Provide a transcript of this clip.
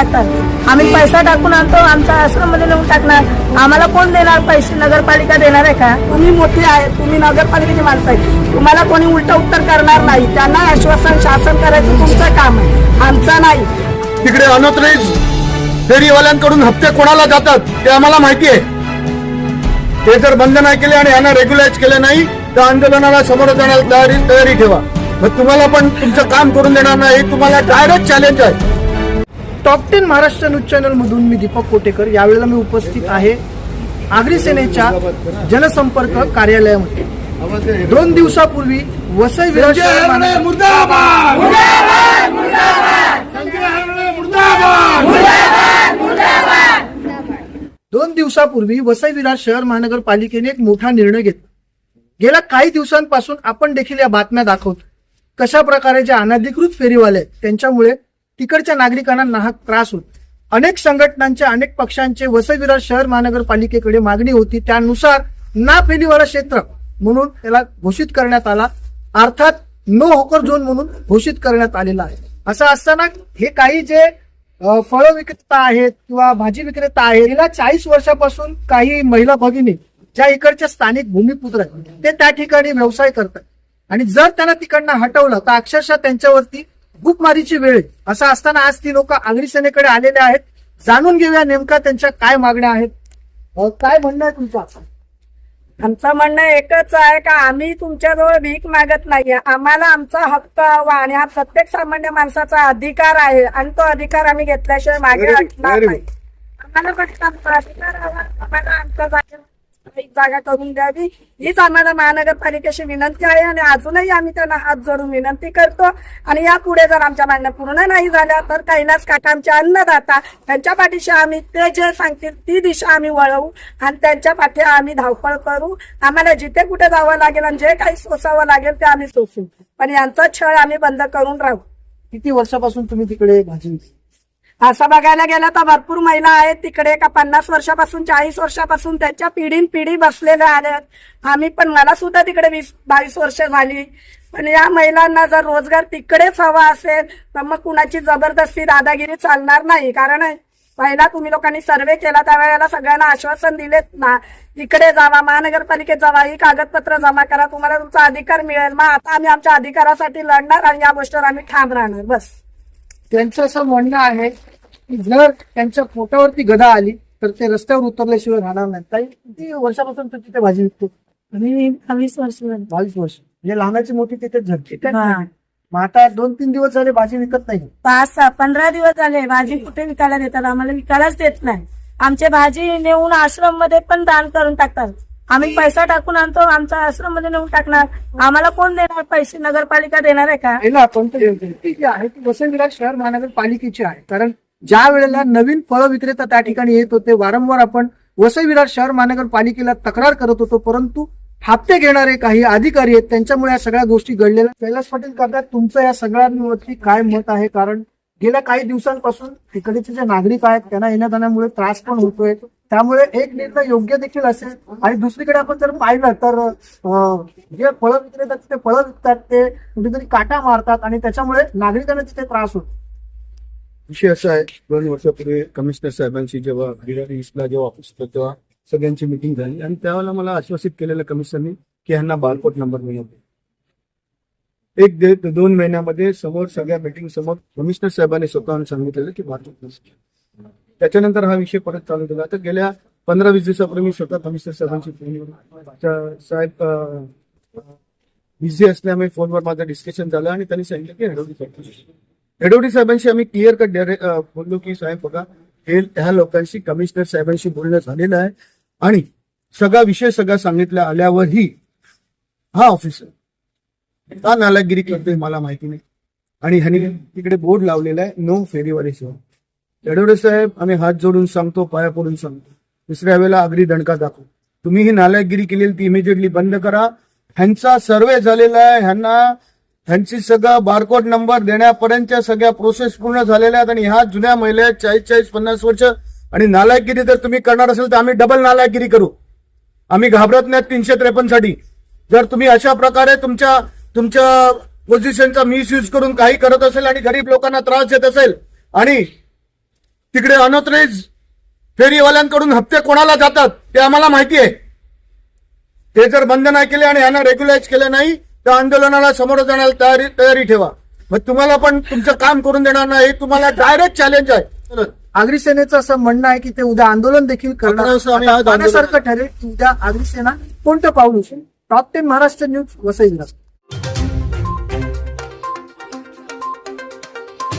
आम्ही पैसा टाकून आणतो आमच्या आश्रममध्ये नेऊन टाकणार. आम्हाला कोण देणार? पैसे नगरपालिका देणार आहे का? तुम्ही मोठे आहे तुम्ही नगरपालिकेची माणसं आहे. तुम्हाला कोणी उलट उत्तर करणार नाही. त्यांना आश्वासन शासन करायचं तुमचं काम आहे. आमचं नाही. तिकडे अनोथराईज फेरीवाल्यांकडून हप्ते कोणाला जातात ते आम्हाला माहिती आहे. ते जर बंद नाही केले आणि यांना रेग्युलाइज केले नाही तर आंदोलनाला समोर जाण्याला तयारी तयारी ठेवा. मग तुम्हाला पण तुमचं काम करून देणार नाही तुम्हाला डायरेक्ट चॅलेंज आहे. Top ten Maharashtra news channel मधून मी दीपक कोटेकर. यावेळेला मी उपस्थित आहे आगरी सेनेच्या जनसंपर्क कार्यालयामध्ये. दोन दिवसापूर्वी वसई विरार शहर महानगर- दोन दिवसापूर्वी वसई विरार शहर महानगरपालिकेने एक मोठा निर्णय घेतला. गेल्या काही दिवसांपासून आपण देखील या बातम्या दाखवतो कशा प्रकारे जे अनधिकृत फेरीवाले आहेत त्यांच्यामुळे तिकडच्या नागरिकांना नाहक त्रास होत. अनेक संघटनांच्या अनेक पक्षांचे वसई विरार शहर महानगरपालिकेकडे मागणी होती. त्यानुसार ना फेलीवाला क्षेत्र म्हणून त्याला घोषित करण्यात आला. अर्थात नो होकर झोन म्हणून घोषित करण्यात आलेला आहे. असं असताना हे काही जे फळ विक्रेता आहेत किंवा भाजी विक्रेता आहेत गेल्या चाळीस वर्षापासून काही महिला भगिनी ज्या इकडच्या स्थानिक भूमिपुत्र आहेत ते त्या ठिकाणी व्यवसाय करतात. आणि जर त्यांना तिकडनं हटवलं तर अक्षरशः त्यांच्यावरती भूकमारीची वेळ असं असताना आज ती लोक आगरी सेनेकडे आलेले आहेत. जाणून घेऊया नेमका त्यांच्या काय मागण्या आहेत. काय म्हणणं आहे तुमचं आमचं म्हणणं एकच आहे का आम्ही तुमच्याजवळ भीक मागत नाहीये. आम्हाला आमचा हक्क हवा आणि हा प्रत्येक सामान्य माणसाचा अधिकार आहे आणि तो अधिकार आम्ही घेतल्याशिवाय मागे हटणार नाही. आम्हाला फक्त आमचा अधिकार हवा. आम्हाला जागेवर एक जागा करून द्यावी. हीच आम्हाला महानगरपालिकेची विनंती आहे आणि अजूनही आम्ही त्यांना हात जोडून विनंती करतो. आणि यापुढे जर आमच्या मागण्या पूर्ण नाही झाल्या तर कैलास काका आमच्या अन्नदाता त्यांच्या पाठीशी आम्ही ते जे सांगतील ती दिशा आम्ही वळवू आणि त्यांच्या पाठी आम्ही धावपळ करू. आम्हाला जिथे कुठे जावं लागेल आणि जे काही सोसावं लागेल ते आम्ही सोसू. पण यांचा छळ आम्ही बंद करून राहू. किती वर्षापासून तुम्ही तिकडे भाजी असं बघायला गेलं तर भरपूर महिला आहेत तिकडे का पन्नास वर्षापासून चाळीस वर्षापासून त्यांच्या पिढीन पिढी बसलेल्या आल्यात आम्ही पण मला सुद्धा तिकडे वीस बावीस वर्ष झाली. पण या महिलांना जर रोजगार तिकडेच हवा असेल तर मग कुणाची जबरदस्ती दादागिरी चालणार नाही. कारण पहिला तुम्ही लोकांनी सर्वे केला त्यावेळेला सगळ्यांना आश्वासन दिलेत ना इकडे जावा महानगरपालिकेत जावा ही कागदपत्र जमा करा तुम्हाला तुमचा अधिकार मिळेल. मग आता आम्ही आमच्या अधिकारासाठी लढणार आणि या गोष्टीवर आम्ही ठाम राहणार. बस. त्यांचं असं म्हणणं आहे की जर त्यांच्या पोटावरती गदा आली तर ते रस्त्यावर उतरल्याशिवाय राहणार नाही ताई किती वर्षापासून तू तिथे भाजी विकतो? आणि वीस वर्ष. बावीस वर्ष. म्हणजे लहानाची मोठी तिथेच झटते. मग आता दोन तीन दिवस झाले भाजी विकत नाही. पाच सहा पंधरा दिवस झाले भाजी कुठे विकायला देतात? आम्हाला विकायलाच देत नाही. आमचे भाजी नेऊन आश्रममध्ये पण दान करून टाकतात. आम्ही पैसा टाकून आणतो आमच्या आश्रममध्ये नेऊन टाकणार. आम्हाला कोण देणार पैसे? नगरपालिका देणार आहे का? आहे ना पण ते- जी आहे ती वसई शहर महानगरपालिकेची आहे. कारण ज्या वेळेला नवीन फळ विक्रेता त्या ठिकाणी येत होते वारंवार आपण वसई विरार शहर महानगरपालिकेला तक्रार करत होतो परंतु हप्ते घेणारे काही अधिकारी आहेत त्यांच्यामुळे या सगळ्या गोष्टी घडलेल्या. कैलास पाटील काका तुमचं या सगळ्यांवरती काय मत आहे? कारण गेल्या काही दिवसांपासून तिकडचे जे नागरिक आहेत त्यांना येण्या जाण्यामुळे त्रास पण होतोय. त्यामुळे एक निर्णय योग्य देखील असेल. आणि दुसरीकडे आपण जर पाहिलं तर जे फळं विक्रेतात ते फळं विकतात ते कुठेतरी काटा मारतात आणि त्याच्यामुळे नागरिकांना तिथे त्रास होतो. विषय असा आहे दोन वर्षापूर्वी कमिशनर साहेबांची जेव्हा ईस्टला जेव्हा ऑफिस होतं तेव्हा सगळ्यांची मिटिंग झाली. आणि त्यावेळेला मला आश्वासित केलेलं कमिशनरनी की ह्यांना बारकोट नंबर मिळत एक दीड दोन महिन्यामध्ये समोर सगळ्या मिटिंग समोर कमिशनर साहेबांनी स्वतःहून सांगितलेलं की बारकोट नंबर त्याच्यानंतर हा विषय परत चालू केला तर गेल्या पंधरा वीस दिवसापूर्वी मी स्वतः कमिशनर साहेबांची फोनवर साहेब बिझी असल्यामुळे फोनवर माझं डिस्कशन झालं आणि त्यांनी सांगितलं की हेडोडी साहेब. एडोडी साहेबांशी आम्ही क्लिअर कट बोललो की साहेब बघा हे ह्या लोकांशी कमिशनर साहेबांशी बोलणं झालेलं आहे आणि सगळा विषय सगळा सांगितला आल्यावरही हा ऑफिसर का नालागिरी करतोय मला माहिती नाही. आणि ह्यांनी तिकडे बोर्ड लावलेला आहे नो फेरीवाले शिवाय येडवडे साहेब आम्ही हात जोडून सांगतो पाया पडून सांगतो. दुसऱ्या वेळेला अग्री दणका दाखवू. तुम्ही ही नालायगिरी केलेली ती इमिजिएटली बंद करा. ह्यांचा सर्वे झालेला आहे. ह्यांना ह्यांची सगळा बारकोड नंबर देण्यापर्यंतच्या सगळ्या प्रोसेस पूर्ण झालेल्या आहेत आणि ह्या जुन्या महिला आहेत चाळीस चाळीस पन्नास वर्ष आणि नालायकगिरी जर तुम्ही करणार असेल तर आम्ही डबल नालायकगिरी करू. आम्ही घाबरत नाही तीनशे त्रेपन्नसाठी जर तुम्ही अशा प्रकारे तुमच्या तुमच्या पोझिशनचा मिसयूज करून काही करत असेल आणि गरीब लोकांना त्रास देत असेल आणि तिकडे अनोथराईज फेरीवाल्यांकडून हप्ते कोणाला जातात ते आम्हाला माहिती आहे. ते जर बंद नाही केले आणि यांना रेग्युलाइज केलं नाही तर आंदोलनाला समोर जाण्याला तयारी तयारी ठेवा. मग तुम्हाला पण तुमचं काम करून देणार नाही तुम्हाला डायरेक्ट चॅलेंज आहे. आगरी सेनेचं असं म्हणणं आहे की ते उद्या आंदोलन देखील करणार. ठरेल की उद्या आगरी सेना कोणतं पाऊल उचलेल? Top ten Maharashtra news Vasai Virar